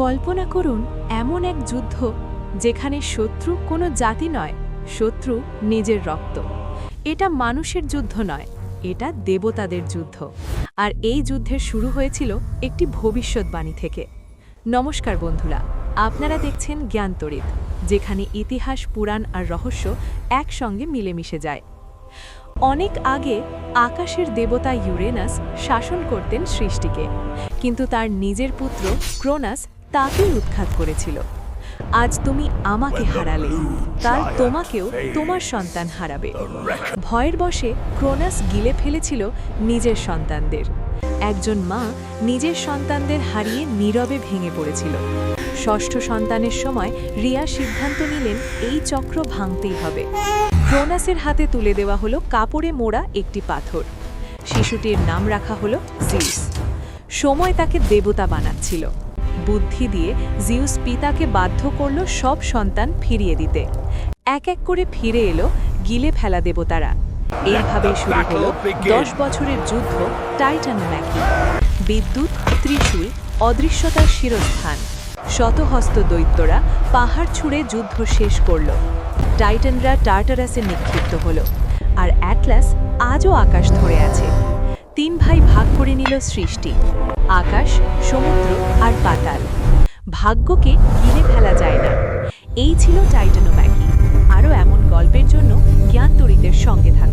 কল্পনা করুন, এমন এক যুদ্ধ যেখানে শত্রু কোনো জাতি নয়, শত্রু নিজের রক্ত। এটা মানুষের যুদ্ধ নয়, এটা দেবতাদের যুদ্ধ। আর এই যুদ্ধের শুরু হয়েছিল একটি ভবিষ্যৎবাণী থেকে। নমস্কার বন্ধুরা, আপনারা দেখছেন জ্ঞানতরিত যেখানে ইতিহাস, পুরাণ আর রহস্য একসঙ্গে মিলেমিশে যায়। অনেক আগে আকাশের দেবতা ইউরেনাস শাসন করতেন সৃষ্টিকে, কিন্তু তার নিজের পুত্র ক্রোনাস তাকেই উৎখাত করেছিল। আজ তুমি আমাকে হারালে তার তোমাকেও তোমার সন্তান হারাবে। ভয়ের বশে ক্রোনাস গিলে ফেলেছিল নিজের সন্তানদের। একজন মা নিজের সন্তানদের হারিয়ে নীরবে ভেঙে পড়েছিল। ষষ্ঠ সন্তানের সময় রিয়া সিদ্ধান্ত নিলেন এই চক্র ভাঙতেই হবে। ক্রোনাসের হাতে তুলে দেওয়া হলো কাপড়ে মোড়া একটি পাথর। শিশুটির নাম রাখা হলো জিউস সময় তাকে দেবতা বানাচ্ছিল। বুদ্ধি দিয়ে জিউস পিতাকে বাধ্য করল সব সন্তান ফিরিয়ে দিতে। এক এক করে ফিরে এলো গিলে ফেলা দেবতারা। এইভাবে শুরু হলো দশ বছরের যুদ্ধ টাইটানোম্যাকি। বিদ্যুৎ ত্রিশূল অদৃশ্যতার শিরস্থান। শতহস্ত দৈত্যরা পাহাড় ছুঁড়ে যুদ্ধ শেষ করল। টাইটানরা টার্টারাসে নিক্ষিপ্ত হলো। আর অ্যাটলাস আজও আকাশ ধরে আছে। তিন ভাই ভাগ করে নিল সৃষ্টি, আকাশ, সমুদ্র আর পাতাল। ভাগ্যকে গিলে ফেলা যায় না। এই ছিল টাইটানোম্যাকি আরও এমন গল্পের জন্য জ্ঞান তরিতের সঙ্গে থাকুন।